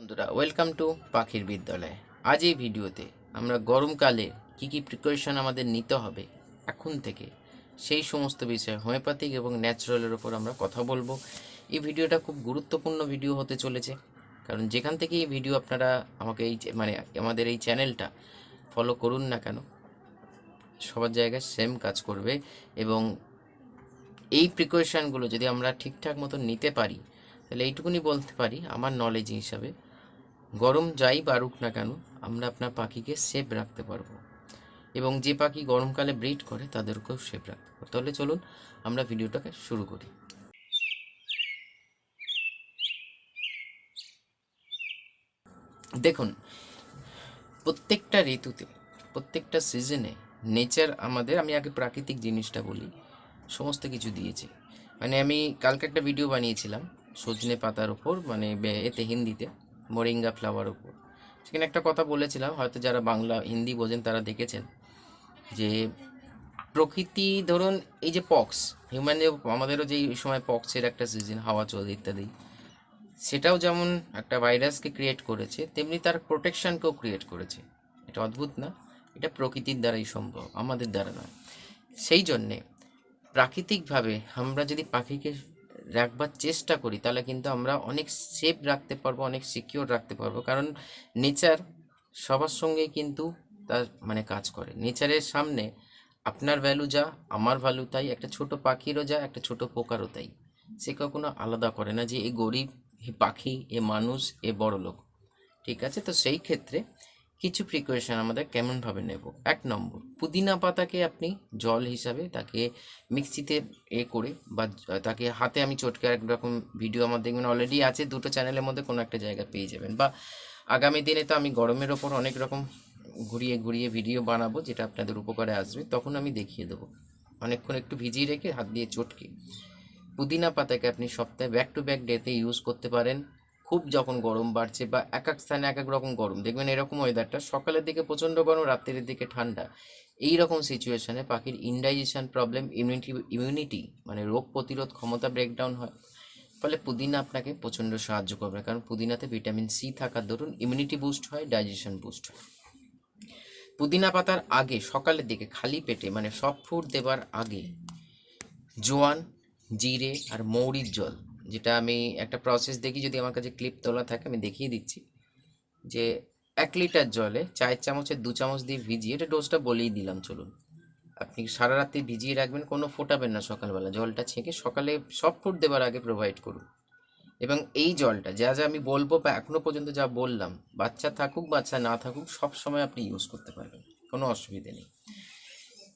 বন্ধুরা welcome to পাখির বিদ্যালয়। আজ এই ভিডিওতে আমরা গরমকালে কী কী প্রিকশন আমাদের নিতে হবে এখন থেকে, সেই সমস্ত বিষয়ে হোমিওপ্যাথিক এবং ন্যাচারালের ওপর আমরা কথা বলব। এই ভিডিওটা খুব গুরুত্বপূর্ণ ভিডিও হতে চলেছে, কারণ যেখান থেকে এই ভিডিও আপনারা আমাকে এই মানে আমাদের এই চ্যানেলটা ফলো করুন না কেন, সবার জায়গায় সেম কাজ করবে এবং এই প্রিকশনগুলো যদি আমরা ঠিকঠাক মতো নিতে পারি, তাহলে এইটুকুনি বলতে পারি আমার নলেজ হিসাবে। গরম যাই বাড়ুক না কেন, আমরা আপনার পাখিকে সেফ রাখতে পারব। এবং যে পাখি গরমকালে ব্রিড করে, তাদেরকেও সেফ রাখতে পারব। তাহলে চলুন, আমরা ভিডিওটাকে শুরু করি। দেখুন, প্রত্যেকটা ঋতুতে, প্রত্যেকটা সিজনে নেচার আমাদের, আমি আগে প্রাকৃতিক জিনিসটা বলি, সমস্ত কিছু দিয়েছে। মানে আমি কালকে একটা ভিডিও বানিয়েছিলাম, সজনে পাতার ওপর মানে এতে হিন্দিতে। মোরিঙ্গা ফ্লাওয়ার উপর। সেখানে একটা কথা বলেছিলাম, হয়তো যারা বাংলা, হিন্দি বোঝেন তারা দেখেছেন, যে প্রকৃতি, ধরুন এই যে পক্স হিউম্যান আমাদেরও যে সময় পক্সের একটা সিজন হাওয়া চলে ইত্যাদি, সেটাও যেমন একটা ভাইরাসকে ক্রিয়েট করেছে, তেমনি তার প্রোটেকশানকেও ক্রিয়েট করেছে। এটা অদ্ভুত না? এটা প্রকৃতির দ্বারাই সম্ভব, আমাদের দ্বারা নয়। সেই জন্যে প্রাকৃতিকভাবে আমরা যদি পাখিকে রাখবার চেষ্টা করি, তাহলে কিন্তু আমরা অনেক সেফ রাখতে পারব, অনেক সিকিওর রাখতে পারব। কারণ নেচার সবার সঙ্গেই কিন্তু তার মানে কাজ করে। নেচারের সামনে আপনার ভ্যালু যা, আমার ভ্যালু তাই, একটা ছোট পাখিরও যা, একটা ছোট পোকারও তাই। সে কখনো আলাদা করে না যে এ গরিব, এ পাখি, এ মানুষ, এ বড় লোক ঠিক আছে? তো সেই ক্ষেত্রে কিছু প্রিকশন আমাদের কেমনভাবে নেব? এক নম্বর, পুদিনা পাতাকে আপনি জল হিসাবে তাকে মিক্সিতে এ করে বা তাকে হাতে আমি চটকে একরকম ভিডিও আমার দেখবেন অলরেডি আছে, দুটো চ্যানেলের মধ্যে কোনো একটা জায়গা পেয়ে যাবেন। বা আগামী দিনে তো আমি গরমের ওপর অনেক রকম ঘুরিয়ে ঘুরিয়ে ভিডিও বানাবো, যেটা আপনাদের উপকারে আসবে, তখন আমি দেখিয়ে দেবো। অনেকক্ষণ একটু ভিজিয়ে রেখে হাত দিয়ে চটকে। পুদিনা পাতাকে আপনি সপ্তাহে ব্যাক টু ব্যাক ডেতে ইউজ করতে পারেন। খুব যখন গরম বাড়ছে বা এক এক স্থানে এক এক রকম গরম, দেখবেন এরকম ওয়েদারটা সকালের দিকে প্রচণ্ড গরম, রাত্রের দিকে ঠান্ডা। এই রকম সিচুয়েশানে পাখির ইনডাইজেশন প্রবলেম ইমিউনিটি ইমিউনিটি মানে রোগ প্রতিরোধ ক্ষমতা ব্রেকডাউন হয়। ফলে পুদিনা আপনাকে প্রচণ্ড সাহায্য করবে, কারণ পুদিনাতে ভিটামিন সি থাকার দরুন ইমিউনিটি বুস্ট হয় ডাইজেশন বুস্ট হয়। পুদিনা পাতার আগে সকালের দিকে খালি পেটে মানে সব ফুড দেবার আগে জোয়ান, জিরে আর মৌরির জল যেটা আমি একটা প্রসেস দেখি, যদি আমার কাছে ক্লিপ তোলা থাকে, আমি দেখিয়ে দিচ্ছি। যে এক লিটার জলে চায়ের চামচের দু চামচ দিয়ে ভিজিয়ে এটা ডোজটা বলেই দিলাম, চলুন। আপনি সারা রাত্রি ভিজিয়ে রাখবেন, কোনো ফোটাবেন না সকালবেলা। জলটা ছেঁকে সকালে সব ফুড দেবার আগে প্রোভাইড করুন। এবং এই জলটা, যা যা আমি বলব বা এখনও পর্যন্ত যা বললাম, বাচ্চা থাকুক, বাচ্চা না থাকুক, সব সময় আপনি ইউজ করতে পারবেন। কোনো অসুবিধে নেই।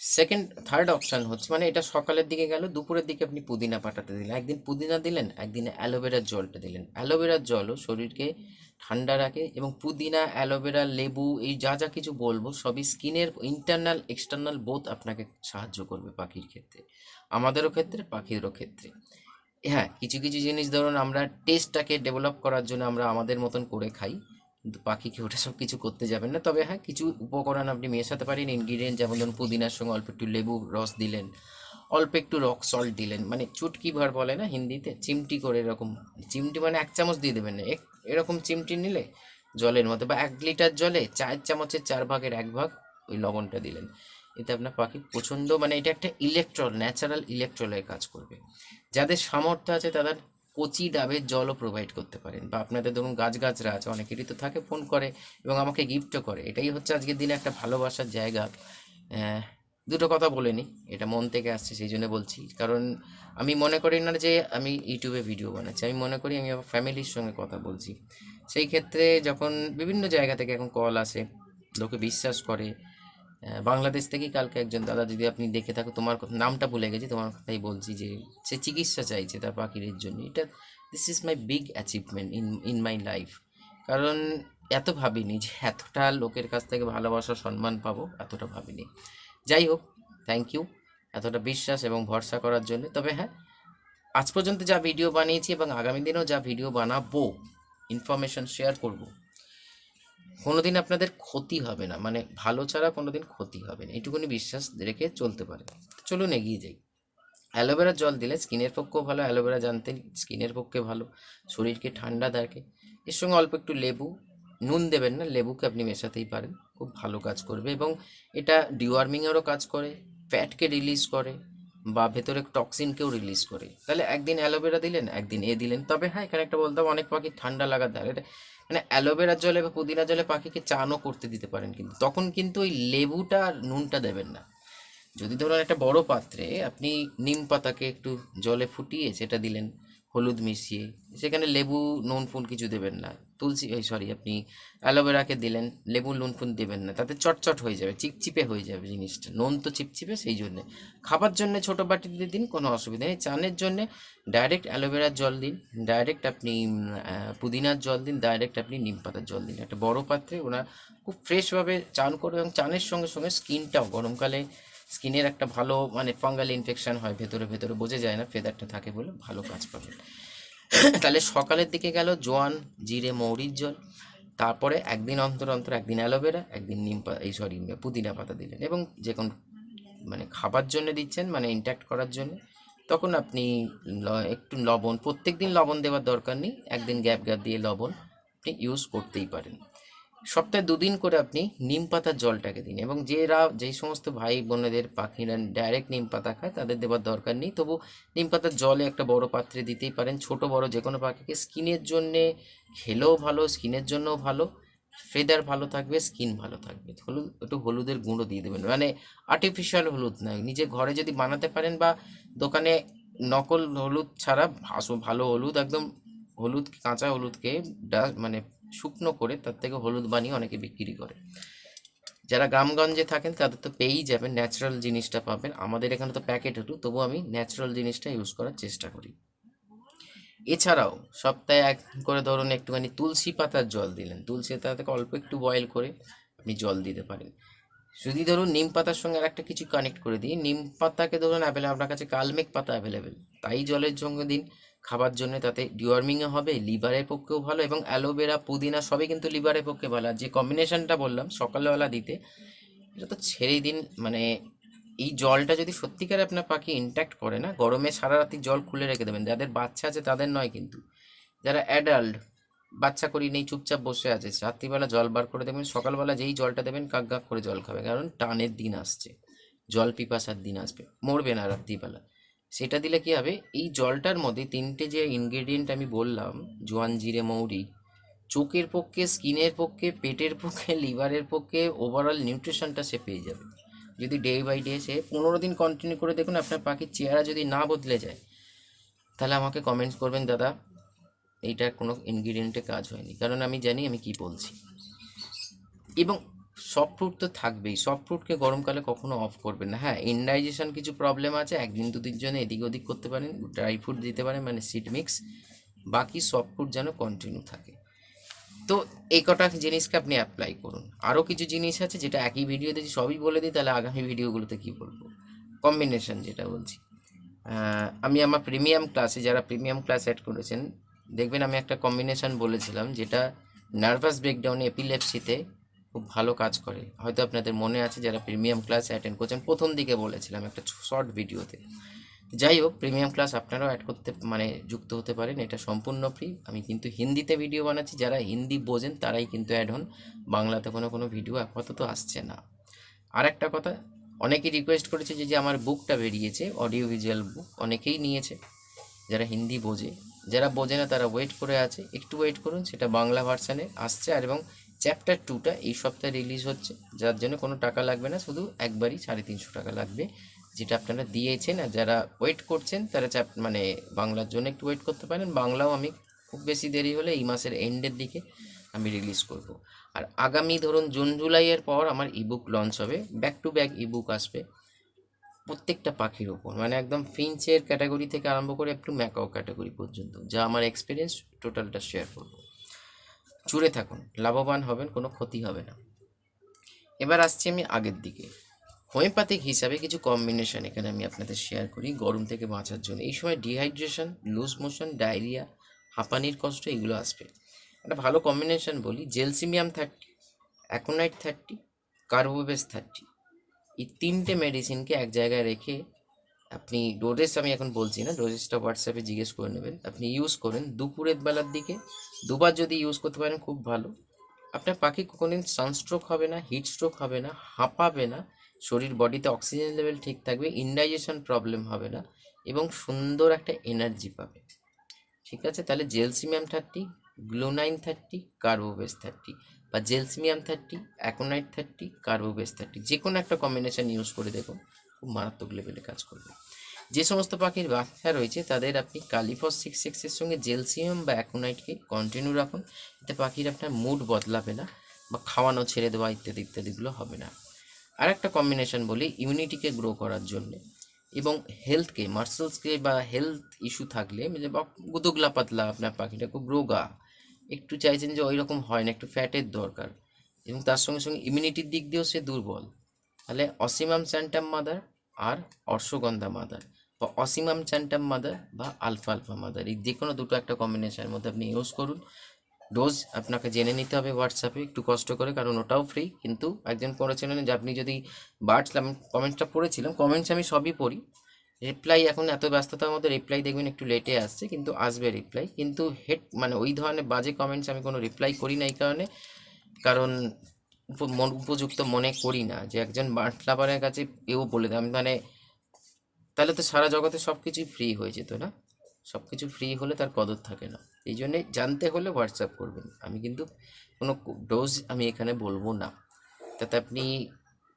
সেকেন্ড থার্ড অপশান হচ্ছে মানে এটা সকালের দিকে গেল, দুপুরের দিকে আপনি পুদিনা পাটাতে দিলেন। একদিন পুদিনা দিলেন, একদিন অ্যালোভেরার জলটা দিলেন। অ্যালোভেরার জলও শরীরকে ঠান্ডা রাখে এবং পুদিনা, অ্যালোভেরা, লেবু, এই যা যা কিছু বলব, সবই স্কিনের ইন্টারনাল এক্সটার্নাল বোথ আপনাকে সাহায্য করবে পাখির ক্ষেত্রে। আমাদেরও ক্ষেত্রে পাখিরও ক্ষেত্রে। হ্যাঁ কিছু কিছু জিনিস ধরুন, আমরা টেস্টটাকে ডেভেলপ করার জন্য আমরা আমাদের মতন করে খাই। পাখিকে ওটা সব কিছু করতে যাবেন না। তবে হ্যাঁ কিছু উপকরণ আপনি মেশাতে পারেন ইনগ্রিডিয়েন্ট যেমন ধরুন পুদিনার সঙ্গে অল্প একটু লেবু রস দিলেন, অল্প একটু রক সল্ট দিলেন মানে চুটকি ভর বলে না হিন্দিতে, চিমটি করে এরকম, চিমটি মানে এক চামচ দিয়ে দেবেন না এরকম চিমটি নিলে জলের মধ্যে বা এক লিটার জলে চার চামচের চার ভাগের এক ভাগ ওই লবণটা দিলেন। এতে আপনার পাখি প্রচণ্ড মানে এটা একটা ইলেকট্রল ন্যাচারাল ইলেকট্রলের কাজ করবে। যাদের সামর্থ্য আছে তাদের কচি ডাবের জলও প্রোভাইড করতে পারেন। বা আপনাদের ধরুন গাছগাছরা আছে, অনেকেরই তো থাকে ফোন করে এবং আমাকে গিফটও করে। এটাই হচ্ছে আজকের দিনে একটা ভালোবাসার জায়গা। দুটো কথা বলে নিই। এটা মন থেকে আসছে, সেই জন্য বলছি। কারণ আমি মনে করি না যে আমি ইউটিউবে ভিডিও বানাচ্ছি। আমি মনে করি আমি আমার ফ্যামিলির সঙ্গে কথা বলছি। সেই ক্ষেত্রে যখন বিভিন্ন জায়গা থেকে এখন কল আসে, লোকে বিশ্বাস করে বাংলাদেশ থেকেই কালকে একজন দাদা, যদি আপনি দেখে থাকো, তোমার নামটা ভুলে গেছি, তোমার কথাই বলছি যে সে চিকিৎসা চাইছে তার পাখির জন্য। এটা this is my big achievement in in my life কারণ এত ভাবিনি যে এতটা লোকের কাছ থেকে ভালোবাসা, সম্মান পাবো, এতটা ভাবিনি। যাই হোক থ্যাংক ইউ এতটা বিশ্বাস এবং ভরসা করার জন্য। তবে হ্যাঁ আজ পর্যন্ত যা ভিডিও বানিয়েছি এবং আগামী দিনেও যা ভিডিও বানাবো ইনফরমেশন শেয়ার করব। কোনোদিন আপনাদের ক্ষতি হবে না মানে ভালো ছাড়া কোনোদিন ক্ষতি হবে না এইটুকুনি বিশ্বাস রেখে চলতে পারে। চলুন এগিয়ে যাই। অ্যালোভেরার জল দিলে স্কিনের পক্ষেও ভালো, অ্যালোভেরা জানতেন স্কিনের পক্ষে ভালো, শরীরকে ঠান্ডা থাকে। এর সঙ্গে অল্প একটু লেবু, নুন দেবেন না, লেবুকে আপনি মেশাতেই পারেন, খুব ভালো কাজ করবে এবং এটা ডিওয়ার্মিংয়েরও কাজ করে, ফ্যাটকে রিলিজ করে বা ভেতরে টক্সিনকেও রিলিজ করে। তাহলে একদিন অ্যালোভেরা দিলেন, একদিন এ দিলেন। তবে হ্যাঁ এখানে একটা বলতাম অনেক পাখি ঠান্ডা লাগার ধারে এটা মানে অ্যালোভেরার জলে বা পুদিনা জলে পাখিকে চানও করতে দিতে পারেন কিন্তু। তখন কিন্তু ওই লেবুটা আর নুনটা দেবেন না। যদি ধরুন একটা বড় পাত্রে আপনি নিম পাতাকে একটু জলে ফুটিয়ে সেটা দিলেন, হলুদ মিশিয়ে, সেখানে লেবু, নুন ফুন কিছু দেবেন না। তুলসী, এই সরি, আপনি অ্যালোভেরাকে দিলেন লেবু নুন ফুন দেবেন না, তাতে চটচট হয়ে যাবে, চিপচিপে হয়ে যাবে জিনিসটা, নুন তো চিপচিপে সেই জন্যে। খাবার জন্য ছোটো বাটিতে দিন, কোনো অসুবিধা নেই, চানের জন্যে ডাইরেক্ট অ্যালোভেরার জল দিন ডাইরেক্ট আপনি পুদিনার জল দিন ডাইরেক্ট আপনি নিম পাতার জল দিন, একটা বড় পাত্রে ওরা খুব ফ্রেশভাবে চান করবে এবং চানের সঙ্গে সঙ্গে স্কিনটাও, গরমকালে স্কিনের একটা ভালো মানে ফাঙ্গাল ইনফেকশন হয়, ভেতরে ভেতরে বোঝা যায় না, ফেদারটা থাকে বলে ভালো কাজ পাবে তাহলে সকালের দিকে গেল জোয়ান, জিরে, মৌরির জল। তারপরে একদিন অন্তর অন্তর, একদিন অ্যালোভেরা, একদিন নিম এই সরি পুদিনা পাতা দিলেন এবং যে কোনো মানে খাবার জন্য দিচ্ছেন মানে ইন্ট্যাক্ট করার জন্য। তখন আপনি একটু লবণ প্রত্যেক দিন লবণ দেওয়ার দরকার নেই। একদিন গ্যাপ গ্যাপ দিয়ে লবণ আপনি ইউজ করতেই পারেন। সপ্তাহে দুদিন করে আপনি নিম পাতার জলটাকে দিন এবং যেরা যেই সমস্ত ভাই বোনেদের, পাখিরা ডাইরেক্ট নিম পাতা খায়, তাদের দেওয়ার দরকার নেই। তবু নিম পাতার জলে একটা বড় পাত্রে দিতেই পারেন। ছোট, বড় যে কোনো পাখিকে স্কিনের জন্যে খেলেও ভালো, স্কিনের জন্যও ভালো ফেদার ভালো থাকবে স্কিন ভালো থাকবে। হলুদ, একটু হলুদের গুঁড়ো দিয়ে দেবেন। মানে আর্টিফিশিয়াল হলুদ নয় নিজে ঘরে যদি বানাতে পারেন বা দোকানে নকল হলুদ ছাড়া ভালো হলুদ, একদম হলুদ, কাঁচা হলুদকে মানে শুকনো করে তার থেকে হলুদ বানিয়ে অনেকে বিক্রি করে। যারা গ্রামগঞ্জে থাকেন, তাদের তো পেয়েই যাবেন ন্যাচারাল জিনিসটা পাবেন। আমাদের এখানে তো প্যাকেট হলুদ তবু আমি ন্যাচারাল জিনিসটা ইউজ করার চেষ্টা করি। এছাড়াও সপ্তাহে এক করে ধরুন একটুখানি তুলসী পাতার জল দিলেন। তুলসী পাতাকে অল্প একটু বয়েল করে আপনি জল দিতে পারেন। যদি ধরুন নিম পাতার সঙ্গে আর একটা কিছু কানেক্ট করে দিই, নিম পাতাকে ধরুন অ্যাভেলেবল আপনার কাছে কালমেঘ পাতা অ্যাভেলেবেল তাই জলের সঙ্গে দিন। খাবার জন্য তাতে ডিওয়ার্মিংও হবে লিভারের পক্ষেও ভালো এবং অ্যালোভেরা পুদিনা সবই কিন্তু লিভারের পক্ষে ভালো। যে কম্বিনেশনটা বললাম সকালবেলা দিতে, এটা তো ছেড়েই দিন মানে এই জলটা যদি সত্যিকার আপনার পাখি ইনট্যাক্ট করে না, গরমে সারা রাতি জল খুলে রেখে দেবেন। যাদের বাচ্চা আছে তাদের নয় কিন্তু। যারা অ্যাডাল্ট বাচ্চা করি নেই, চুপচাপ বসে আছে, রাত্রিবেলা জল বার করে দেবেন, সকালবেলা যেই জলটা দেবেন, কাক কাক করে জল খাবে কারণ টানের দিন আসছে, জল পিপাসার দিন আসবে, মরবে না রাত্রিবেলা। সেটা দিলে কি হবে? এই জলটার মধ্যে তিনটে যে ইনগ্রেডিয়েন্ট আমি বললাম, জোয়ান, জিরে, মৌরি, চোখের পক্ষে, স্কিনের পক্ষে, পেটের পক্ষে, লিভারের পক্ষে ওভারঅল নিউট্রিশনটা সে পেয়ে যাবে। যদি ডে বাই ডে সে পনেরো দিন কন্টিনিউ করে দেখুন আপনার পাখির চেহারা যদি না বদলে যায়, তাহলে আমাকে কমেন্টস করবেন, দাদা, এইটা কোনো ইনগ্রিডিয়েন্টে কাজ হয়নি। কারণ আমি জানি আমি কি বলছি। এবং সফট ফ্রুট তো থাকবেই। সফট ফ্রুটকে গরমকালে কখনো অফ করবেন না। হ্যাঁ ইনডাইজেশন কিছু প্রবলেম আছে, একদিন দুদিন জন্য এদিক ওদিক করতে পারেন ড্রাই ফ্রুট দিতে পারেন মানে সিড মিক্স বাকি সফট ফ্রুট যেন কন্টিনিউ থাকে। তো এই কটা জিনিসকে আপনি অ্যাপ্লাই করুন। আরও কিছু জিনিস আছে যেটা একই ভিডিওতে যদি সবই বলে দিই, তাহলে আগামী ভিডিওগুলোতে কী বলব? কম্বিনেশন যেটা বলছি। আমি আমার প্রিমিয়াম ক্লাসে যারা প্রিমিয়াম ক্লাস অ্যাড করেছেন, দেখবেন আমি একটা কম্বিনেশন বলেছিলাম, যেটা নার্ভাস ব্রেকডাউন এপিলেপসিতে খুব ভালো কাজ করে। হয়তো আপনাদের মনে আছে যারা প্রিমিয়াম ক্লাস অ্যাটেন্ড করছেন, প্রথম দিকে বলেছিলাম একটা শর্ট ভিডিওতে। যাই হোক, প্রিমিয়াম ক্লাস আপনারাও অ্যাড করতে মানে যুক্ত হতে পারেন, এটা সম্পূর্ণ ফ্রি। আমি কিন্তু হিন্দিতে ভিডিও বানাচ্ছি, যারা হিন্দি বোঝেন তারাই কিন্তু অ্যাড হন। বাংলাতে কোনো কোনো ভিডিও আপাতত আসছে না। আর একটা কথা, অনেকেই রিকোয়েস্ট করেছে যে আমার বুকটা বেরিয়েছে অডিও ভিজুয়াল বুক অনেকেই নিয়েছে, যারা হিন্দি বোঝে। যারা বোঝে না, তারা ওয়েট করে আছে। একটু ওয়েট করুন, সেটা বাংলা ভার্সানে আসছে, আর এবং চ্যাপ্টার টুটা এই সপ্তাহে রিলিজ হচ্ছে। যার জন্য কোনো টাকা লাগবে না, শুধু একবারই সাড়ে তিনশো টাকা লাগবে, যেটা আপনারা দিয়েছেন। আর যারা ওয়েট করছেন, তারা চ্যাপ মানে বাংলার জন্য একটু ওয়েট করতে পারেন। বাংলাও আমি খুব বেশি দেরি হলে এই মাসের এন্ডের দিকে আমি রিলিজ করব। আর আগামী ধরুন জুন জুলাইয়ের পর আমার ইবুক লঞ্চ হবে। ব্যাক টু ব্যাক ইবুক আসবে প্রত্যেকটা পাখির ওপর। মানে একদম ফিঞ্চের ক্যাটাগরি থেকে আরম্ভ করে একটু ম্যাকাও ক্যাটাগরি পর্যন্ত, যা আমার এক্সপিরিয়েন্স টোটালটা শেয়ার করব। জুড়ে থাকুন, লাভবান হবেন, কোনো ক্ষতি হবে না। এবার আসছি আমি আগের দিকে। হোমিওপ্যাথিক হিসাবে কিছু কম্বিনেশন এখানে আমি আপনাদের শেয়ার করি, গরম থেকে বাঁচার জন্য। এই সময় ডিহাইড্রেশন লুজ মোশন ডায়রিয়া হাঁপানির কষ্ট, এগুলো আসবে। একটা ভালো কম্বিনেশন বলি gelsemium thirty aconite thirty carbo veg thirty এই তিনটে মেডিসিনকে এক জায়গায় রেখে আপনি ডোরেস আমি এখন বলছি না ডোরেসটা হোয়াটসঅ্যাপে জিজ্ঞেস করে নেবেন। আপনি ইউজ করেন দুপুরের বেলার দিকে। দুবার যদি ইউজ করতে পারেন খুব ভালো। আপনার পাখি কোনোদিন সানস্ট্রোক হবে না হিট স্ট্রোক হবে না, হাঁপাবে না। শরীর বডিতে অক্সিজেন লেভেল ঠিক থাকবে ইনডাইজেশন প্রবলেম হবে না এবং সুন্দর একটা এনার্জি পাবে। ঠিক আছে? তাহলে gelsemium thirty glonoine thirty carbo veg thirty বা gelsemium thirty aconite thirty carbo veg thirty যে কোনো একটা কম্বিনেশন ইউজ করে দেখুন। খুব মারাত্মক লেভেলে কাজ করবে। যে সমস্ত পাখির বাচ্চা রয়েছে, তাদের আপনি কালিফস সিক্স সিক্সের সঙ্গে জেলসিয়াম বা অ্যাকোনাইটকে কন্টিনিউ রাখুন। এতে পাখির আপনার মুড বদলাবে না বা খাওয়ানো, ছেড়ে দেওয়া ইত্যাদি ইত্যাদিগুলো হবে না। আর একটা কম্বিনেশন বলি ইমিউনিটিকে গ্রো করার জন্য। এবং হেলথকে মার্সেলসকে বা হেলথ ইস্যু থাকলে যে বা দুগলা পাতলা আপনার পাখিটা খুব রোগা একটু চাইছেন যে ওই রকম হয় না, একটু ফ্যাটের দরকার। এবং তার সঙ্গে সঙ্গে ইমিউনিটির দিক দিয়েও সে দুর্বল। তাহলে অসীমাম স্যান্টাম মাদার আর অর্শগন্ধা মাদার। বা অসীমাম স্যান্টাম মাদার বা আলফা আলফা মাদার, এই যে কোনো দুটো একটা কম্বিনেশনের মধ্যে আপনি ইউজ করুন। ডোজ আপনাকে জেনে নিতে হবে হোয়াটসঅ্যাপে একটু কষ্ট করে, কারণ ওটাও ফ্রি কিন্তু একজন করেছিলেন যে আপনি যদি বার্ডস আমি কমেন্টসটা পড়েছিলাম কমেন্টস আমি সবই পড়ি। রিপ্লাই এখন এত ব্যস্ততার মধ্যে রিপ্লাই দেখবেন একটু লেটে আসছে, কিন্তু আসবে রিপ্লাই কিন্তু হেড মানে ওই ধরনের বাজে কমেন্টস আমি কোনো রিপ্লাই করি না এই কারণে। কারণ উপযুক্ত মনে করি না যে একজন বার্ড লাভারের কাছে এও বলে দেয়। মানে তাহলে তো সারা জগতে সব কিছুই ফ্রি হয়ে যেত না? সব কিছু ফ্রি হলে তার কদর থাকে না। এই জন্যে জানতে হলে হোয়াটসঅ্যাপ করবেন। আমি কিন্তু কোনো ডোজ আমি এখানে বলব না। তাতে আপনি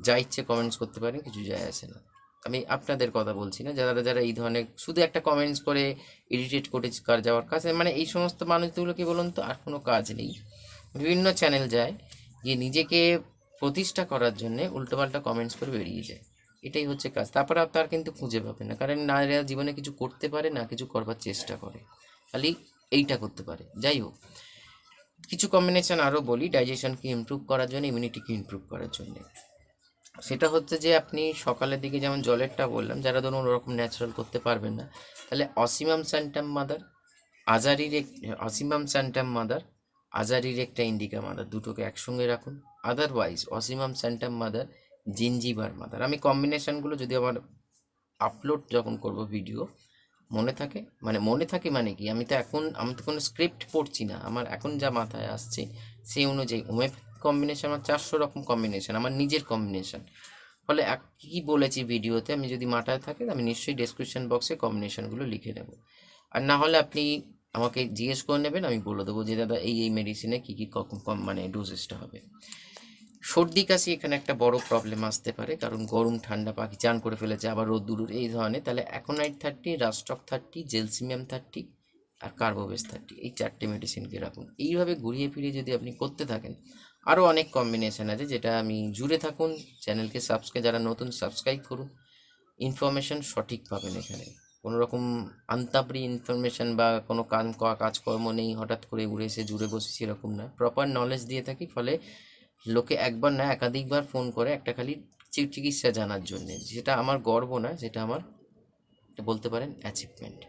যা ইচ্ছে কমেন্টস করতে পারেন, কিছু যায় আসে না। আমি আপনাদের কথা বলছি না। যারা যারা এই ধরনের শুধু একটা কমেন্টস করে ইরিটেট করে কার যাওয়ার কাজ মানে এই সমস্ত মানুষগুলো কি বলুন তো আর কোনো কাজ নেই। বিভিন্ন চ্যানেল যায়। যে নিজেকে প্রতিষ্ঠা করার জন্যে উল্টোপাল্টা কমেন্টস করে বেরিয়ে যায়। এটাই হচ্ছে কাজ। তারপরে আর তার কিন্তু খুঁজে পাবে না। কারণ নারীরা জীবনে কিছু করতে পারে, না কিছু করবার চেষ্টা করে। খালি এইটা করতে পারে। যাই হোক, কিছু কম্বিনেশন আরও বলি। ডাইজেশনকে ইমপ্রুভ করার জন্য ইমিউনিটিকে ইমপ্রুভ করার জন্য। সেটা হচ্ছে যে, আপনি সকালের দিকে যেমন জলেরটা বললাম, যারা ধরুন ওরকম ন্যাচারাল করতে পারবেন না, তাহলে অসিমাম স্যান্টাম মাদার আজারির অসিমাম স্যান্টাম মাদার আজারির একটা ইন্ডিকা মাদার দুটোকে একসঙ্গে রাখুন। Otherwise ocimum sanctum mother zingiber mother আমি কম্বিনেশানগুলো যদি আমার আপলোড যখন করব ভিডিও মনে থাকে মানে মনে থাকে মানে কি? আমি তো এখন, আমি তো কোনো স্ক্রিপ্ট পড়ছি না। আমার এখন যা মাথায় আসছে, সেই অনুযায়ী হোমিওপ্যাথি কম্বিনেশন আমার চারশো রকম কম্বিনেশান আমার নিজের কম্বিনেশন ফলে এক, কী বলেছি ভিডিওতে আমি যদি মাথায় থাকে, আমি নিশ্চয়ই ডেসক্রিপশন বক্সে কম্বিনেশনগুলো লিখে নেব। আর না হলে আপনি আমাকে জিজ্ঞেস করে নেবেন, আমি বলে দেবো যে, দাদা, এই এই মেডিসিনে কী কী কম কম মানে ডোজেসটা হবে? সর্দি, কাশি এখানে একটা বড় প্রবলেম আসতে পারে, কারণ গরম, ঠান্ডা, পাখি চান করে ফেলেছে, আবার রোদ্দুর, এই ধরনের। তাহলে aconite thirty rhus tox thirty gelsemium thirty আর কার্বোবেস থার্টি এই চারটে মেডিসিনকে রাখুন। এইভাবে ঘুরিয়ে ফিরিয়ে যদি আপনি করতে থাকেন আরও অনেক কম্বিনেশন আছে যেটা আমি জুড়ে থাকুন। চ্যানেলকে সাবস্ক্রাইব যারা নতুন সাবস্ক্রাইব করুন। ইনফরমেশন সঠিক পাবেন এখানে। কোনো রকম আন্তাপড়ি ইনফরমেশন বা কোনো কাজ কাজকর্ম নেই, হঠাৎ করে উড়ে এসে জুড়ে বসেছি সেরকম না। প্রপার নলেজ দিয়ে থাকি, ফলে লোকে একবার না একাধিকবার ফোন করে একটা খালি চিকিৎসা জানার জন্যে। যেটা আমার গর্ব না, যেটা আমার বলতে পারেন অ্যাচিভমেন্ট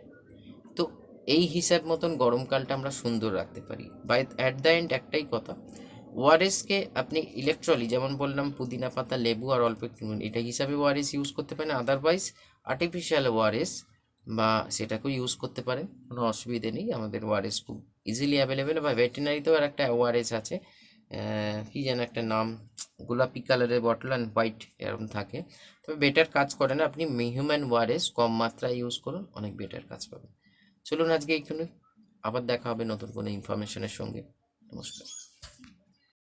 তো এই হিসাব মতন গরমকালটা আমরা সুন্দর রাখতে পারি। বাই অ্যাট দ্য এন্ড একটাই কথা ওআরএসকে আপনি ইলেকট্রলি যেমন বললাম, পুদিনা পাতা, লেবু আর অল্প একটু এটা হিসাবে ওআরএস ইউজ করতে পারেন। আদারওয়াইজ আর্টিফিশিয়াল ওআরএস বা সেটাকেও ইউজ করতে পারেন কোনো অসুবিধে নেই। আমাদের ওআরএস খুব ইজিলি অ্যাভেলেবেল বা ভেটেরিনারিতেও আর একটা ওআরএস আছে কী যেন একটা নাম, গোলাপি কালারের বটল অ্যান্ড হোয়াইট এরকম থাকে। তবে বেটার কাজ করে না, আপনি হিউম্যান ওয়ারেস কম মাত্রায় ইউজ করুন, অনেক বেটার কাজ পাবেন। চলুন আজকে এইখানে, আবার দেখা হবে নতুন কোনো ইনফরমেশনের সঙ্গে। নমস্কার।